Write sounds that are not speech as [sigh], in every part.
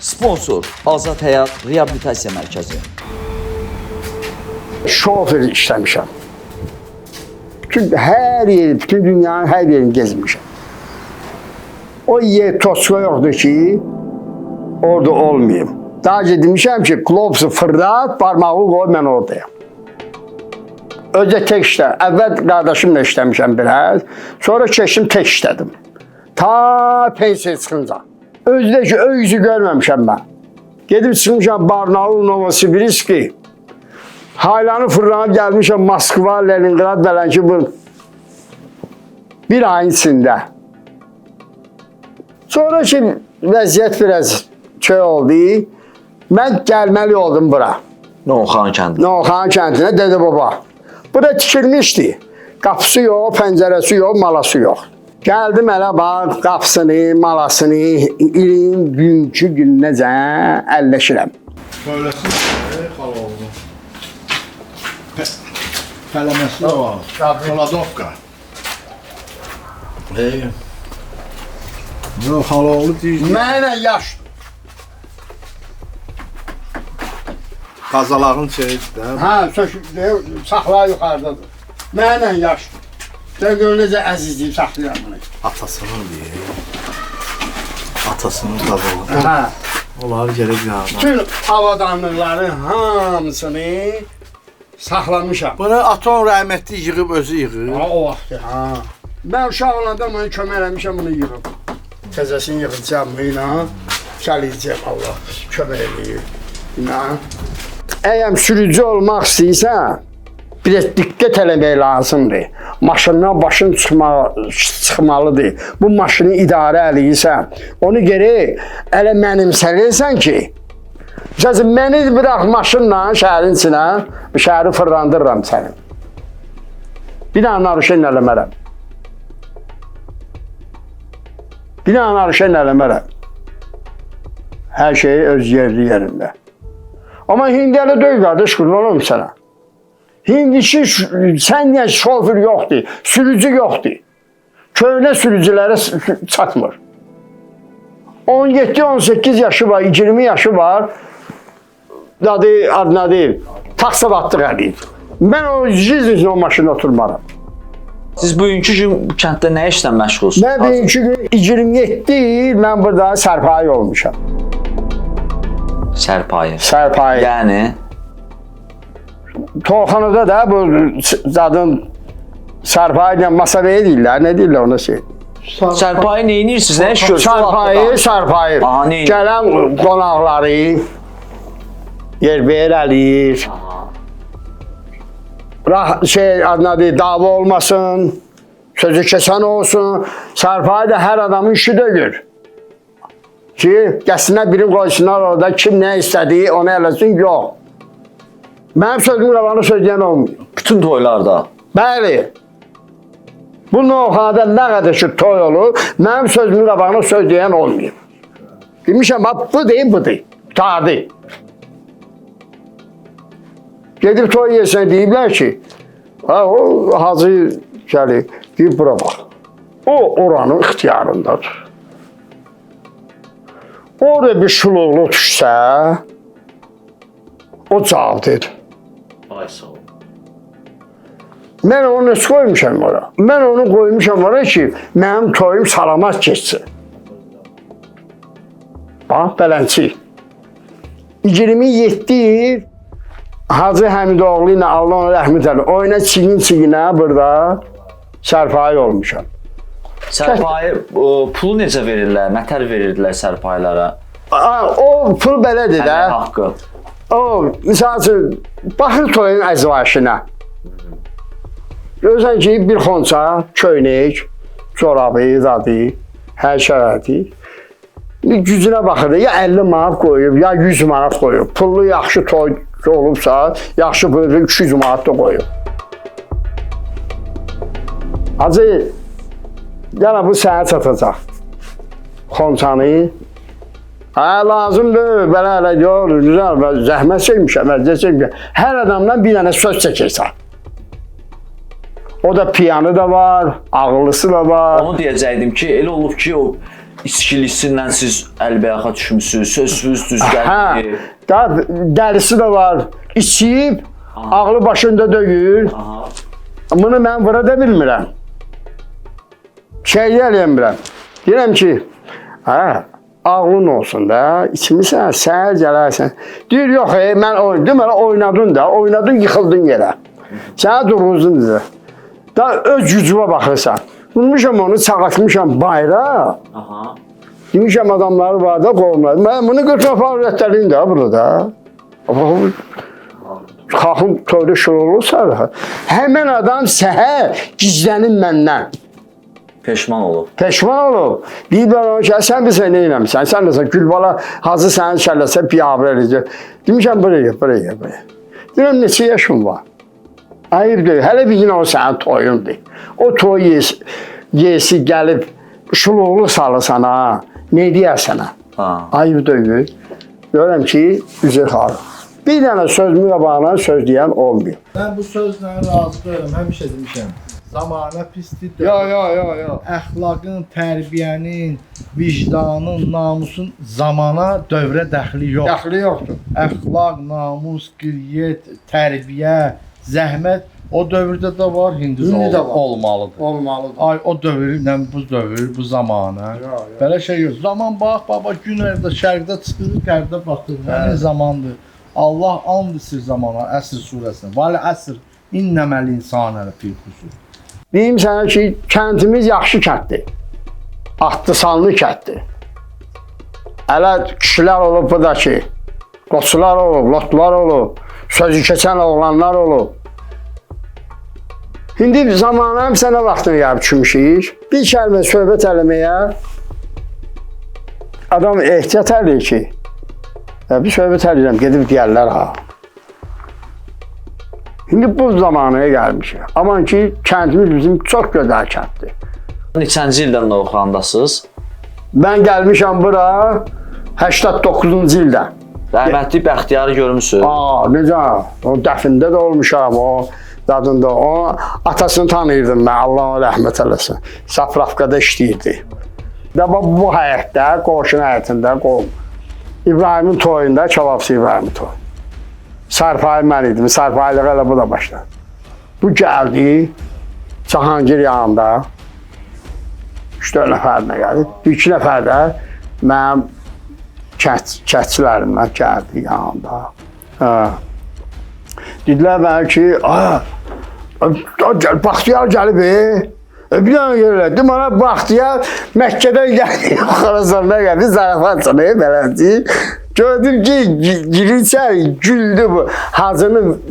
Sponsor Azad Həyat Reabilitasiya Mərkəzi. şofer işləmişəm. Bütün hər yeri, bütün dünyanın hər yerini gezmişəm. O yer toçka yoxdur ki, orada olmayayım. Daha önce demişəm ki, klopsu fırlat, parmağı qoy, mən oradayım. Özə tek işlə. Əvvəl qardaşımla işləmişəm biraz. Sonra keçdim tek işlədim. Ta pensiya çıxınca. Özdə ki, öyüzü görməmişəm mən. Gedib çıxmışam Barnaul, Novosibirski. Haylanı fırlanıp gelmişim Moskva, Leningrad falan ki bu bir ayın içinde. Sonra ki vəziyyət biraz şey oldu. Mən gəlməli oldum bura. Novxan kəndi. Novxanı kəndinə dedi baba. Bura tikilmişdi. Qapısı yox, pəncərəsi yox, malası yox. Gəldim elə bax, qapısını, malasını ilin günkü gününəcə əlləşirəm. Söylesin e, Haloğlu. Fələməsi də var. Soladovka. Ey. Yox, Haloğlu deyir Mənə yaş qazaların şeyidir də. Ha, sök, saxla yuxarıdadır. Mənlə yaşdır. Sən gör necə əzizliyib saxlayıram bunu. Atasının deyir. Atasının qazalı. Ha. Onlar gərək yana. Bütün avadanlıqların hamısını saxlamışam. Bunu atom rəhmətli yığıb özü yığır. Ha, o vaxt. Ha. Mən uşaq olanda mənə kömək eləmişəm bunu yığıb. Təzəsini yığacağım ilə. Gələcəm Allah kömək eləyir. İna. Əgər sürücü olmaq istəyirsən, bir də diqqət eləmək lazımdır. Maşından başın çıxma. Bu maşını idarə eləyirsən, onu geri elə mənimsəlirsən ki, Məsələn, məni bırax maşınla şəhərin içinə, şəhəri fırlandırıram sənin. Bir dənə narışın eləmərəm. Bir dənə narışın eləmərəm. Hər şey öz yerli yerində. Amma hindiyələ döy qardaş, qurban olum sənə. Hindişi sən niyə şofer yoxdur, sürücü yoxdur. Köhnə sürücülərə çatmır. 17-18 yaşı var, 20 yaşı var. Adı adına deyil. Taksivatlıq eləyir. Mən o jiz o maşında oturmaram. Siz bugünkü gün kənddə nə işlə məşğulsunuz? Mən bugünkü gün 27 il mən burada sərpayi olmuşam. Sərpayə. Sərpayi. Yəni Torxanada da bu zadın sərpayi ilə masavəyə deyirlər. Nə deyirlər ona şey? sərpayə nə edirsiniz? Nə iş görürsünüz? Sərpayi, sərpayi. Aha, nə- Gələn qonaqları yer ver eləyir. Rah şey adına deyir, dava olmasın. Sözü kesən olsun. Sərpayi də hər adamın işi deyil. Ki, gəsinlər biri qoysunlar orada kim nə istədiyi onu eləsin, yox. Mənim sözümün qabağını söyləyən olmuyor. Bütün toylarda. Bəli. Bu novxanada nə qədər ki toy olur, mənim sözümün qabağına söz deyən olmayıb. Demişəm, bax bu deyil, bu deyil. Tadı. Gedib toy yesən deyiblər ki, ha o hacı gəlir, deyib bura bax. O oranın ixtiyarındadır. Orada bir şuluqlu düşsə, o cavabdır. Mən onu heç qoymuşam ora. Mən onu qoymuşam ora ki, mənim toyum salamat keçsin. Bax, belənçi. 27 il Hacı Həmidoğlu ilə Allah ona rəhmət eləsin. Oyuna çigin-çiginə burada sərfayi olmuşam. Sərpayə o, pulu necə verirlər? Nətər verirdilər sərpayələrə? Aa, O pul belədir də. Əmək haqqı. O, misal üçün, baxır toyun əzvaşına. Görürsən ki, bir xonça, köynək, çorabı, zadı, hər şəraiti. Gücünə baxır, ya 50 manat qoyub, ya 100 manat qoyub. Pullu yaxşı toy olubsa, yaxşı pullu 200 manat da qoyub. Hacı, yana bu sənə çatacaq. Xonçanı, Hə, lazımdır, belə elə yox, mən zəhmət çəkmişəm, əziyyət çəkmişəm. Hər adamdan bir dənə söz çəkirsən. O da piyanı da var, ağıllısı da var. Onu deyəcəkdim ki, elə olub ki, o içkilisindən siz əlbəyaxa düşmüsünüz, sözsüz düz Hə, gəldi. da dərisi də var. İçib, ağlı başında deyil. Aha. Bunu mən vura da bilmirəm. Şey eləyəmirəm. Deyirəm ki, hə, ağlın olsun da, içmisən, səhər gələrsən. Deyir, yox, e, mən oyn, deməli oynadın da, oynadın, yıxıldın yerə. Sənə durğuzun dedi. Da öz gücümə baxırsan. Vurmuşam onu, çağatmışam bayra. Aha. Demişəm adamları var da qovumlar. Mən bunu götürüb rəddəliyim də burada. Xalqın toyda şur olursa, həmən adam səhər gizlənib məndən. Peşman olub. Peşman olub. Deyirlər ona ki, sən bilsən nə eləmisən? Sən nəsə Gülbala hazır sənin kəlləsə piyabır eləyəcək. Demişəm buraya, buraya, buraya. Deyirəm neçə yaşın var? Ayıb deyil. Hələ bir gün o sənin toyundur. O toy yes, yesi gəlib şuluqlu salır sana. Ne deyərsən ha? Ha. Ayıb deyil. Görürəm ki, üzr xalq. Bir dənə sözümü qabağına söz deyən olmuyor. Mən bu sözlə razı deyiləm, həmişə demişəm. Zamanə pisdir. yo, yo, yo. Əxlaqın, tərbiyənin, vicdanın, namusun zamana, dövrə dəxli yox. Dəxli yoxdur. Əxlaq, namus, qiriyyət, tərbiyə, zəhmət o dövrdə də var, indi də İndi də var. olmalıdır. Olmalıdır. Ay o dövrlə bu dövr, bu zamana. Yo, yo. Belə şey yox. Zaman bax, baba gün orada şərqdə çıxır, qərbdə baxır. Nə zamandır? Allah and içir zamana, Əsr surəsində. Vəl əsr innəməl insana fi xusur. Deyim sənə ki, kəndimiz yaxşı kənddir. Atlısanlı kənddir. Hələ kişilər olub bu da ki, qoçular olub, lotlar olub, sözü keçən oğlanlar olub. İndi zamanı həm sənə vaxtını gəlib düşmüşük. Bir kəlmə söhbət eləməyə adam ehtiyat eləyir ki, ya bir söhbət eləyirəm, gedib deyərlər ha. İndi bu zamanaya gəlmişik. Aman ki, kəndimiz bizim çox gözəl kənddir. Neçənci ildən Novxandasınız? Mən gəlmişəm bura 89-cu ildə. Rəhmətli Bəxtiyarı görmüsünüz? Aa, necə? O dəfində də olmuşam, o dadında. O atasını tanıyırdım mən, Allah rəhmət eləsin. Safravkada işləyirdi. Və bu, həyətdə, qoşun həyətində qol. İbrahimin toyunda, Kebabçı İbrahimin toyu. Sarpayı mən idim, sarpaylığı elə bu da başladı. Bu gəldi, Cahangir yanında. 3-4 nəfərinə gəldi. Bir iki nəfər də mənim kət, kətçilərimdən gəldi yanında. Hə. Dedilər mənə ki, "Aa, gəl Baxtiyar gəlib." E. Bir dənə yerlədi. Mənə Baxtiyar Məkkədən gəldi. Xorasanda [laughs] gəldi. Zarafat e, belədi. Gördüm ki, gi- girirsən, güldü bu. Hacının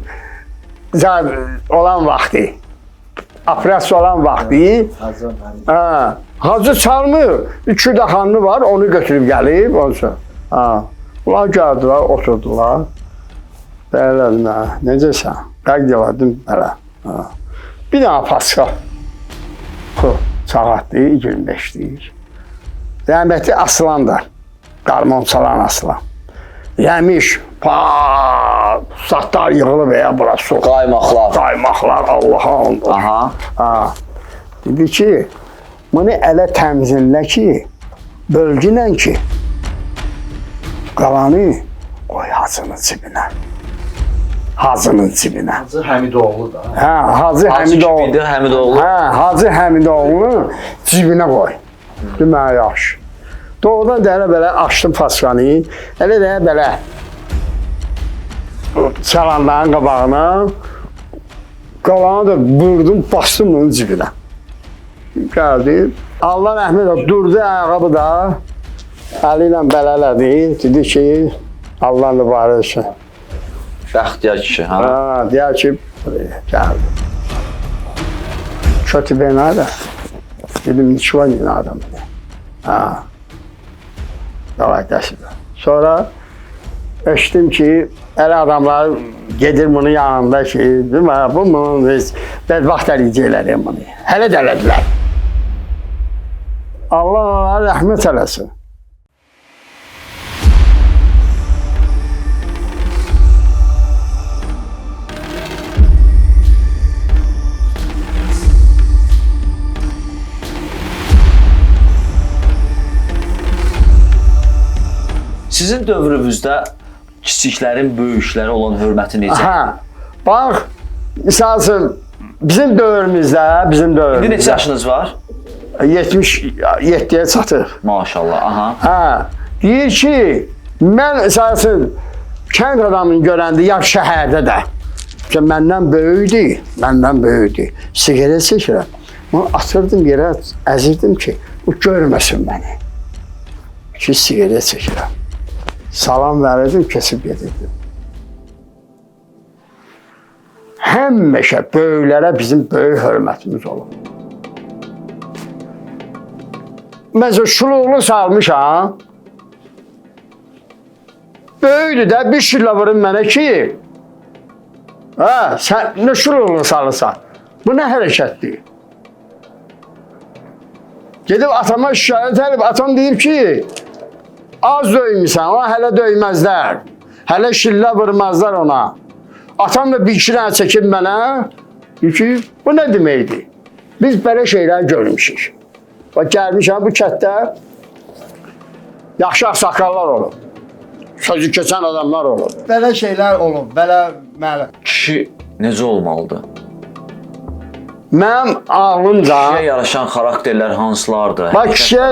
olan vaxtı. Operasiya olan vaxtı. Ha, Hacı çalmır. İki də xanlı var, onu götürüb gəlib, onsa. Ha. Bunlar gəldilər, oturdular. Bəyələdim, hə, necəsən? Qəq elədim, belə. Ha. Bir dənə paska. Bu, çağatdı, 25 deyir. Rəhmətli Aslan da, qarmon çalan Aslan. Yemiş, pa, satlar yığılıb ya bura su. Qaymaqlar. Qaymaqlar, Allaha olsun. Aha. Ha. Dedi ki, bunu elə təmzinlə ki, bölgünlə ki, qalanı qoy hacının cibinə. Hacının cibinə. Hacı Həmidoğlu da. Hə, Hacı Hacı Həmidoğlu. idi? Həmidoğlu. Hə, Hacı Həmidoğlu cibinə qoy. Deməli yaxşı. Doğrudan da elə belə açdım paskanı. Elə də belə çalanların qabağına qalanı da vurdum, bastım onun cibinə. Gəldi. Allah rəhmət olsun. Durdu ayağı da. Əli ilə belələdi. Dedi ki, Allah'ın mübarək olsun. Bəxtiyar kişi. Ha. Ha, deyər ki, gəldi. Kötü ben ada. Dedim, nişva ne adam. Ha. Davay dəşib. Sonra eşitdim ki, elə adamlar gedir bunun yanında ki, değil? Bu bunun biz bədbaxt eləyəcəklər bunu. Hələ də elədilər. Allah ona rəhmət eləsin. Sizin dövrünüzdə kiçiklərin böyüklərə olan hörməti necə? Ha. Bax, üçün bizim dövrümüzdə, bizim İndi neçə dövrümüzdə yaşınız var? 77-yə çatır. Maşallah. Aha. Hə. Deyir ki, mən əsasın kənd adamını görəndə ya şəhərdə də ki, məndən böyükdür, məndən böyükdür. Siqaret çəkirəm. Onu atırdım yerə, əzirdim ki, o görməsin məni. Ki, siqaret çəkirəm. Salam verirdim, kesib gedirdim. Həmişə böyüklərə bizim böyük hörmətimiz olub. Məsələn, şuluqlu salmışam. Böyüdü də bir şillə vurun mənə ki, hə, sən nə şuluqlu salırsan? Bu nə hərəkətdir? Gedib atama şikayət edib, atam deyir ki, az döymüsən, ona hələ döyməzlər. Hələ şillə vurmazlar ona. Atam da bir iki dənə çəkib mənə, ki, bu nə deməkdir? Biz belə şeylər görmüşük. Bax gəlmişəm bu kətdə yaxşı ağsaqqallar olub. Sözü keçən adamlar olub. Belə şeylər olub, belə mələ. Kişi necə olmalıdır? Mənim ağlımca Kişiyə yaraşan xarakterlər hansılardır? bax kişiyə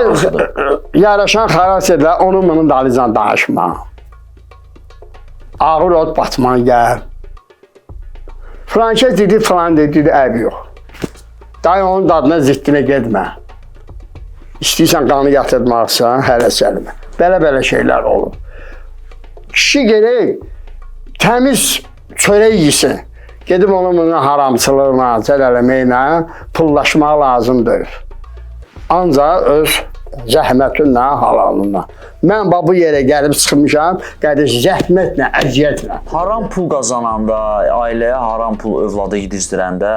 [coughs] yaraşan xarakterlə onun bunun dalıcan danışma. Ağır ot batman gəl. Frankə dedi falan dedi, dedi əb yox. Dayı onun dadına ziddinə getmə. İstəyirsən qanı yatırmaqsan, hələ səlmə. Belə-belə şeylər olur. Kişi gerək təmiz çörək yesin. Gedib onun bunun haramçılığına, cələləməklə pullaşmaq lazımdır. Ancaq öz zəhmətinlə, halalınla. Mən bax bu yerə gəlib çıxmışam, qədiş zəhmətlə, əziyyətlə. Haram pul qazananda, ailəyə haram pul övladı yedizdirəndə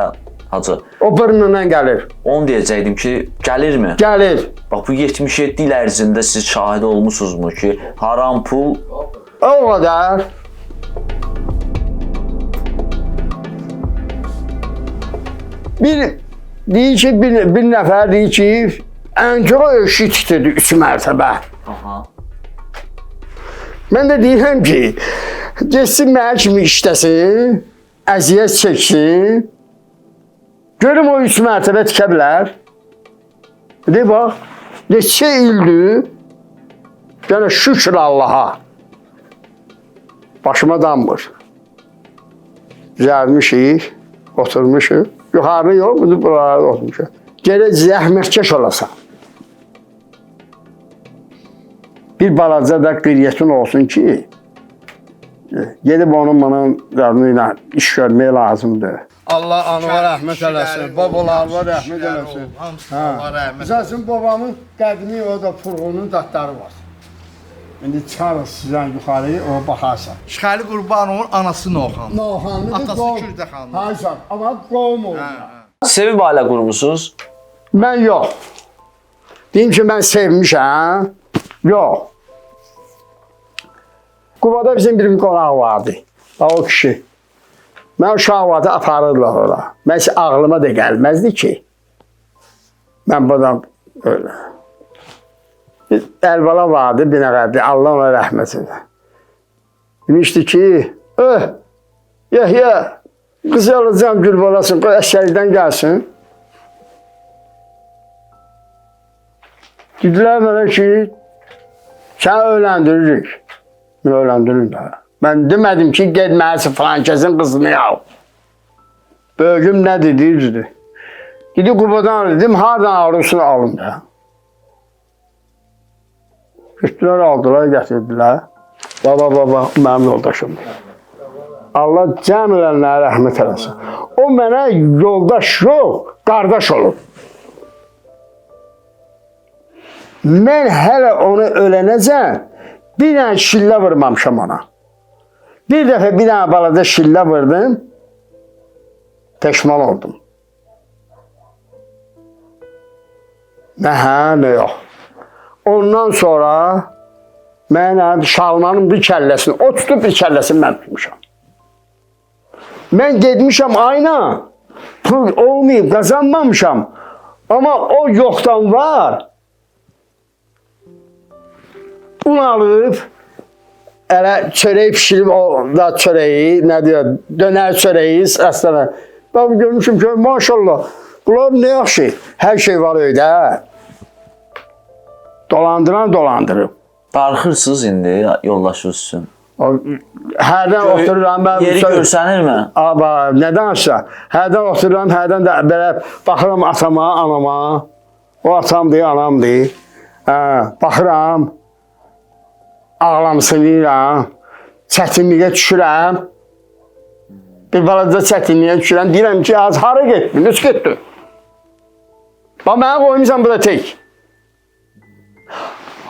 hacı, O burnundan gəlir. onu deyəcəkdim ki, gəlirmi? Gəlir. Bax bu 77 il ərzində siz şahid olmusunuzmu ki, haram pul O qədər. Bir deyir ki, bir, bir nəfər deyir ki, əncələ eşitdir 3 mərtəbə. Aha. Mən də deyirəm ki, getsin mənə kimi işləsin, əziyyət çəksin. Görüm o 3 mərtəbə tikə bilər. De bax, neçə ildir, yəni şükür Allaha. Başıma damır. Düzəlmişik, oturmuşuq. Yuxarı yox, bu buralarda oturmuşuq. Gərək zəhmətkeş olasan. Bir balaca da qeyriyyətin olsun ki, gedib onun bunun qadını ilə iş görmək lazımdır. Allah anıma rəhmət eləsin, babalarına rəhmət eləsin. Hə. Allah rəhmət. Məsələn, babamın qədimi o da furğunun dadları var. İndi çıxarız sizdən yuxarıya, o baxarsan. Şəxəli Qurbanovun anası Noxan. Noxanlıdır, Atası qov- Kürdəxanlı. Haysan, amma qovum hə. sevib ailə qurmusunuz? Mən yox. Deyim ki, mən sevmişəm. Yox. Qubada bizim bir qonaq vardı. O kişi. Mən uşaq vaxtı aparırlar ora. Mən ağlıma da gəlməzdi ki. Mən buradan öyle. Əlbala vardı, bir nəfərdi. Allah ona rəhmət edir. Demişdi ki, öh, Yahya, qız alacağım gül balasın, qoy əşkərlikdən gəlsin. Dedilər mənə ki, sən öyrəndiririk. Mən öyrəndirim də. Mən demədim ki, getməlisin falan kəsin qızını al. Böyüyüm nə dedi, düzdür. Gidi Qubadan dedim, hardan avrusunu alın da. Götürdülər, aldılar, gətirdilər. Baba, baba, mənim yoldaşımdır. Allah cəmilənlərə rəhmət eləsin. O mənə yoldaş yox, qardaş olub. Mən hələ onu ölənəcəm, bir dənə şillə vurmamışam ona. Bir dəfə bir dənə balaca şillə vurdum, peşman oldum. Nə hə, nə yox. Ondan sonra mənə şalmanın bir kəlləsini, o tutub bir kəlləsini mən tutmuşam. Mən getmişəm ayna, pul olmayıb, qazanmamışam. Amma o yoxdan var. Un alıb, elə çörək bişirib o da çörəyi, nə deyir, dönər çörəyi əslənə. Ben görmüşüm ki, maşallah, bunlar ne yaxşı, hər şey var öydə. Dolandıran dolandırıb. Darıxırsınız indi yoldaşınız üçün. Hərdən otururam ben. Yeri görsənirmi? Aba, nədansa, hərdən otururam, hərdən də belə baxıram atama, anama. O atamdır, anamdır. Hə, baxıram. Ağlamsınıyram. Çətinliyə düşürəm. Bir balaca çətinliyə düşürəm. Deyirəm ki, az hara getdin? Üç getdin. Bax, mənə qoymuşsan burada tek.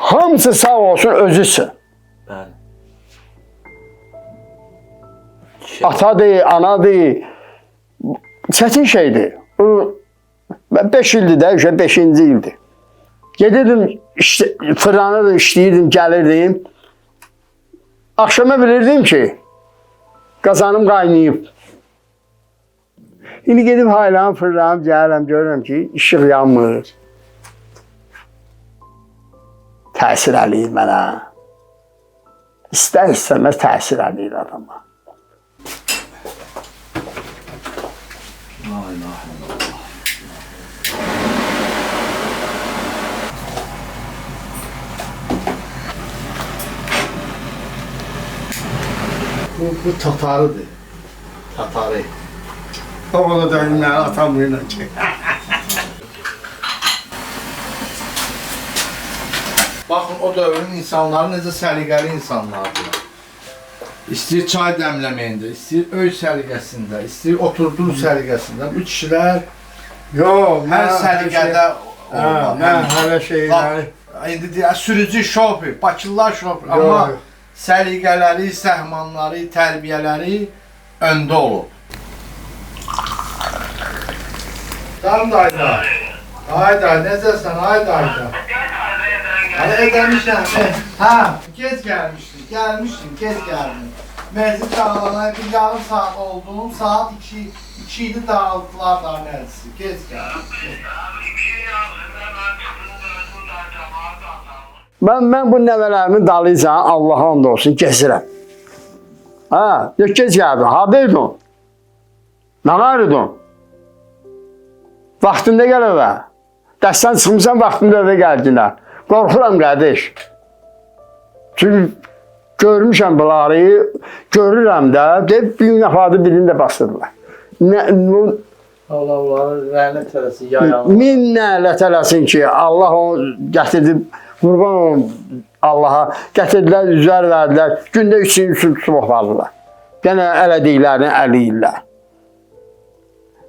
Hamısı sağ olsun, özüsün. Bəli. atadır, anadır. Çətin şeydir. Bu 5 ildir də, işte 5-ci ildir. Gedirdim, işte, fırlanırdım, işləyirdim, gəlirdim. Axşama bilirdim ki, qazanım qaynayıb. İndi gedib haylan, fırlanıb, gəlirəm, görürəm ki, işıq yanmır. Təsir eləyir mənə. İstər-istəməz təsir eləyir adama. Bu, bu Tatarıdır. Tatarı. Oğlu da mənə atam ilə ki. Baxın o dövrün insanları necə səliqəli insanlardır. İstəyir çay dəmləməyində, istəyir öy səliqəsində, istəyir oturduğu səliqəsində. Bu kişilər Yox, hər səliqədə olmalı. mən hələ şeyləri indi deyir, sürücü şofer, Bakılılar şofer, amma səliqələri, səhmanları, tərbiyələri öndə olub. Can dayda. Hayda, necəsən? Hayda, hayda. Hələ edəmişəm. Hə, gec gəlmişdin, gəlmişdin, gec gəldin. Məclis dağılana bir yarım saat oldu, saat 2, 2 idi dağıldılar da məclisi, gec gəldin. Mən mən bu nəvələrimin dalıyca Allaha and olsun keçirəm. Ha, yox gec gəldi. Hardaydın? Nə varıdın? Vaxtında gəl evə. Dərsdən çıxmısan vaxtında evə gəldinə. Qorxuram qardaş. Çünki görmüşəm bunları, görürəm də, deyib bir nəfədə birini də basırlar. Nə, bu- Allah Allah, rəhmət eləsin, yayan. min nələt eləsin ki, Allah onu gətirdi, qurban olum Allaha, gətirdilər, üzər verdilər, gündə üç il üç su baxardılar. Yenə elədiklərini əliyirlər.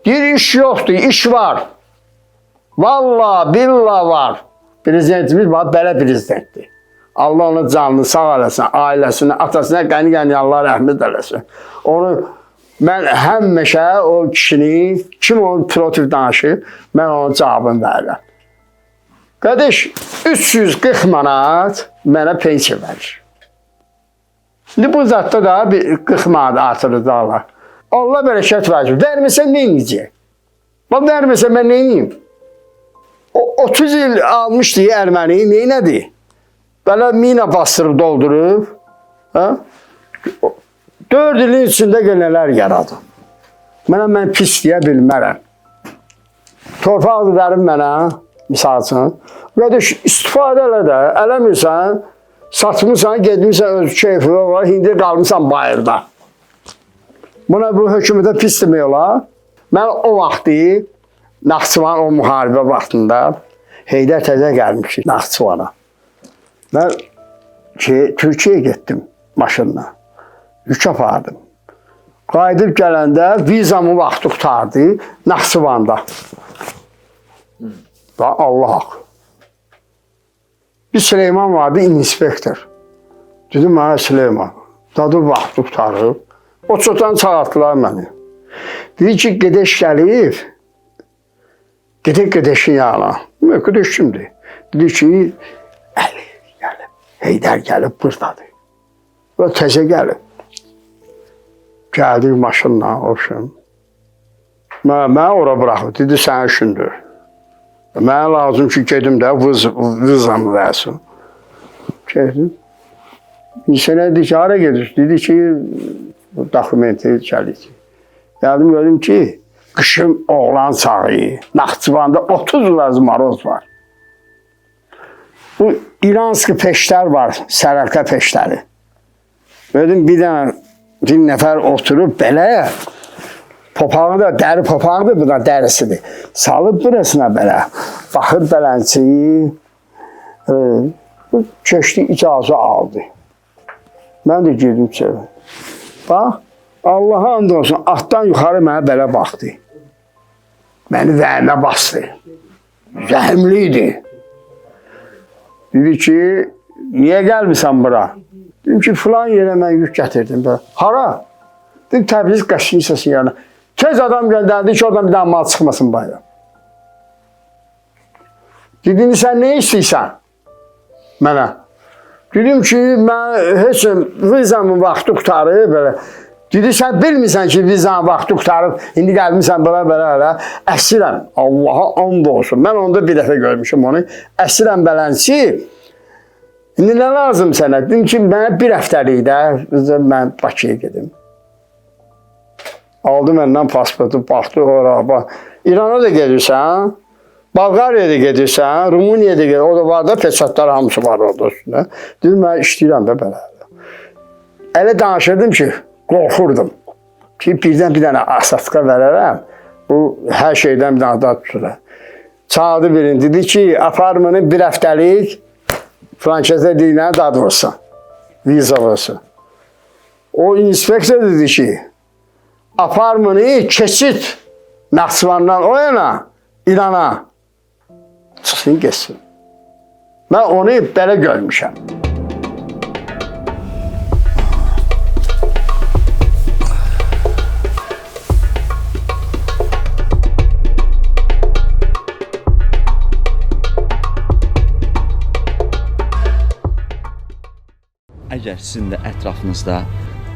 Deyir, iş yoxdur, iş var. Valla, billa var. Prezidentimiz belə prezidentdir. Allah onun canını sağ eləsin, ailəsinə, atasına qəni-qəni Allah rəhmət eləsin. Onu mən həmişə o kişini, kim onun protiv danışır, mən onun cavabını verirəm. Qardaş, 340 manat mənə pensiya verir. İndi bu zatda da bir 40 manat artıracaqlar. Allah bərəkət versin. Verməsə nə edəcək? Bax verməsə mən nə edeyim? O 30 il almışdı erməni, nə elədi? Belə mina bastırıb doldurub, hə? 4 ilin içində nələr yaradı. Mənə mən pis deyə bilmərəm. Torpaq verin mənə, misal üçün. Qardaş, istifadə elə də, eləmirsən, satmısan, getmirsən öz keyfinə var, indi qalmısan bayırda. Buna bu hökumətə pis demək olar. Mən o vaxtı Naxçıvan o müharibə vaxtında Heydər təzə gəlmişik Naxçıvana. Mən ki, Türkiyəyə getdim maşınla. Yük apardım. Qayıdıb gələndə vizamı vaxtı qutardı Naxçıvanda. Və Allah haqq. Bir Süleyman vardı, inspektor. Dedim mənə Süleyman, dadı vaxtı qutarıb. O çoxdan çağırtdılar məni. Dedi ki, Gedeş gəlib. Gedək Gedeşin yanına. Mən Gedeş kimdir? Dedi ki, Əli gəlib. Heydər gəlib buradadır. Və təzə gəlib. Gəldik maşınla, oxşum. Mən, mən ora buraxıb. Dedi, sənin işindir. Mənə lazım ki, gedim də vız, vızamı versin. Getdim. İnsana dedi ki, hara gedir? Dedi ki, dokumenti çəlik. Geldim gördüm ki, kışın oğlan sağı, Naxçıvanda 30 lazım maroz var. Bu İranski peşler var, sərəlkə peşləri. Gördüm bir dənə bir nəfər oturub belə Popağı da dəri popağıdır, bu da dərisidir. Salıb burasına belə. Baxır belənçi. E, keçdi icazə aldı. Mən də girdim içəri. Bax, Allaha and olsun, atdan yuxarı mənə belə baxdı. Məni vəhmə bastı. Zəhmli idi. Dedi ki, niyə gəlmirsən bura? Dedim ki, filan yerə mən yük gətirdim. Belə. Hara? Dedim, Təbriz qəşqin səsi yanına. Tez adam göndərdi ki, oradan bir daha mal çıxmasın bayram. Dedim, sən nə istəyirsən? Mənə. Dedim ki, mən heç vizamın vaxtı qutarıb belə. Dedi, sən bilmirsən ki, vizanın vaxtı qutarıb, indi gəlmirsən belə belə belə. Əsirəm, Allaha and olsun. Mən onda bir dəfə görmüşüm onu. Əsirəm belənçi. İndi nə lazım sənə? Dedim ki, mənə bir həftəlik də mən Bakıya gedim. Aldı məndən pasportu, baxdı ora, bax. İrana da gedirsən, Bolqariyaya da gedirsən, Rumuniyaya da gedirsən. Orada var da peçatlar hamısı var orada üstündə. Dedim, mən işləyirəm də belə. Elə danışırdım ki, qorxurdum. Ki, birdən bir dənə asatka verərəm. Bu, hər şeydən bir dənə da tutur. Çağırdı birini, dedi ki, aparmanın bir həftəlik frankəzə deyilən dad vursun. Viza vursun. O inspektor dedi ki, aparmanı keçid Naxçıvandan o yana İrana çıxsın getsin. Mən onu belə görmüşəm. Əgər sizin də ətrafınızda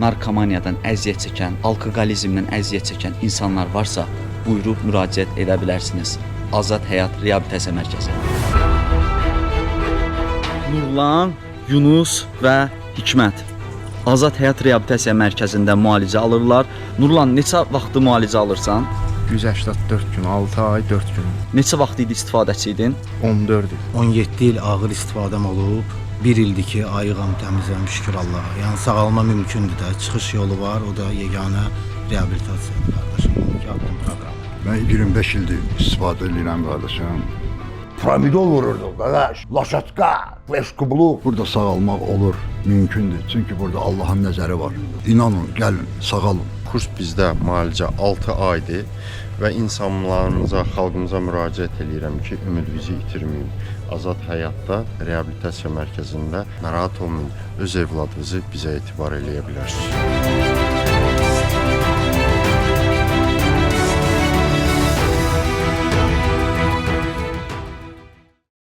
narkomaniyadan əziyyət çəkən, alkoqolizmdən əziyyət çəkən insanlar varsa, buyurub müraciət edə bilərsiniz. Azad Həyat Reabilitasiya Mərkəzi. Nurlan, Yunus və Hikmət Azad Həyat Reabilitasiya Mərkəzində müalicə alırlar. Nurlan, neçə vaxtı müalicə alırsan? 184 gün, 6 ay, 4 gün, Neçə vaxt idi istifadəçi idin? 14 il. 17 il ağır istifadəm olub. 1 ildir ki, ayığam, təmizəm, şükür Allaha. Yəni sağalma mümkündür də. Çıxış yolu var, o da yeganə reabilitasiyadır qardaşım. 12 addım proqramı. Ben 25 ildir istifadə edirəm qardaşım. Pramidol vururdum qardaş. Laşatka, fleşkublu. Burada sağalmaq olur, mümkündür. Çünki burada Allahın nəzəri var. İnanın, gəlin, sağalın. Kurs bizdə müalicə 6 aydır və insanlarımıza, xalqımıza müraciət eləyirəm ki, ümidinizi itirməyin. Azad Həyatda reabilitasiya mərkəzində narahat olmayın. Öz övladınızı bizə etibar eləyə bilərsiniz.